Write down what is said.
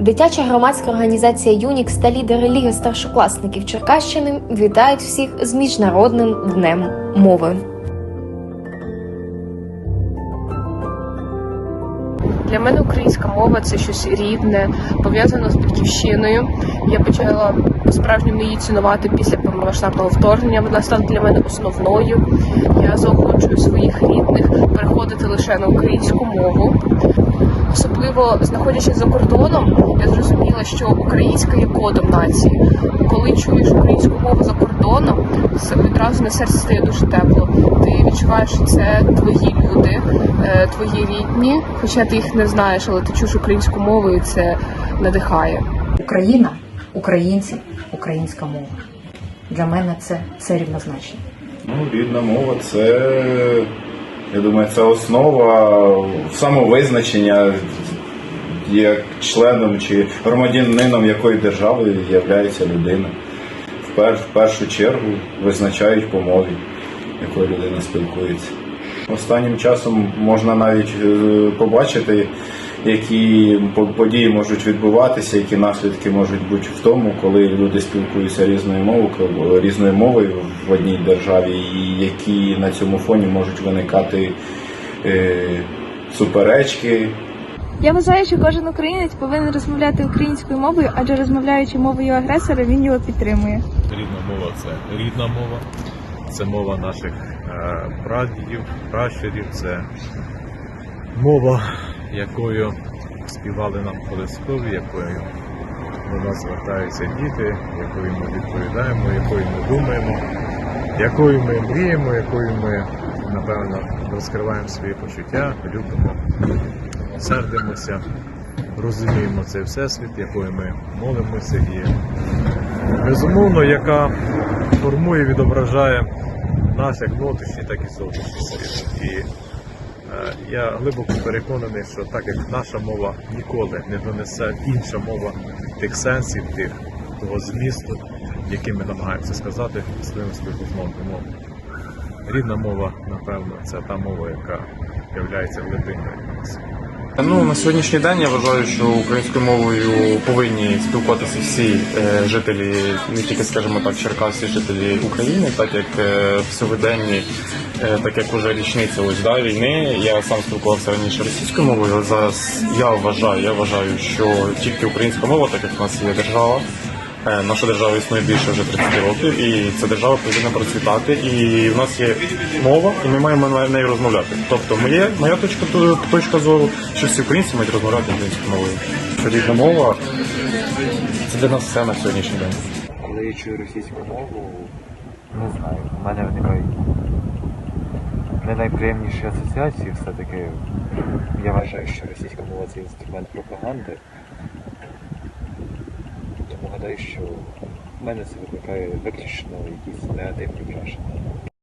Дитяча громадська організація Юнікс та лідери Ліги старшокласників Черкащини вітають всіх з міжнародним днем мови. Для мене українська мова це щось рідне, пов'язане з батьківщиною. Я почала по-справжньому її цінувати після повномасштабного вторгнення. Вона стала для мене основною. Я заохочую своїх рідних переходити лише на українську мову. Особливо знаходячись за кордоном, я зрозуміла, що українська є кодом нації. Коли чуєш українську мову за кордоном, це відразу на серці стає дуже тепло. Ти відчуваєш, що це твої люди, е, твої рідні, хоча ти їх не знаєш, але ти чуєш українську мову і це надихає. Україна, українці, українська мова. Для мене це, це рівнозначно. Ну, рідна мова це, я думаю, це основа самовизначення як членом чи громадянином якої держави є людина. В, першу чергу визначають по мові, якою людина спілкується. Останнім часом можна навіть е, побачити, які по- події можуть відбуватися, які наслідки можуть бути в тому, коли люди спілкуються різною мовою, різною мовою в одній державі, і які на цьому фоні можуть виникати е, суперечки, Я вважаю, що кожен українець повинен розмовляти українською мовою, адже розмовляючи мовою агресора, він його підтримує. Рідна мова це рідна мова, це мова наших е, прадідів, пращурів, це мова, якою співали нам колискові, якою до нас звертаються діти, якою ми відповідаємо, якою ми думаємо, якою ми мріємо, якою ми, напевно, розкриваємо свої почуття, любимо, сердимося, розуміємо цей всесвіт, якою ми молимося і безумовно, яка формує, відображає наш як внутрішній, так і зовнішній світ. Я глибоко переконаний, що так як наша мова ніколи не донесе інша мова тих сенсів, тих того змісту, який ми намагаємося сказати своїм співрозмовом. мовою. рідна мова, напевно, це та мова, яка є глибиною нас. Ну на сьогоднішній день я вважаю, що українською мовою повинні спілкуватися всі е, жителі, не тільки скажімо так, Черкас, всі жителі України, так як е, в сьогоденні, е, так як уже річниця ось да, війни. Я сам спілкувався раніше російською мовою. але Зараз я вважаю, я вважаю, що тільки українська мова, так як в нас є держава. Е, Наша держава існує більше вже 30 років, і ця держава повинна процвітати. І в нас є мова, і ми маємо на неї розмовляти. Тобто, моє, моя точка точка зору, що всі українці мають розмовляти українською мовою. Що рідна мова це для нас все на сьогоднішній день. Коли я чую російську мову, не знаю, в мене виникають не найприємніші асоціації все-таки. Я вважаю, що російська мова це інструмент пропаганди. Гадаю, що в мене це викликає виключно якісь негативні враження.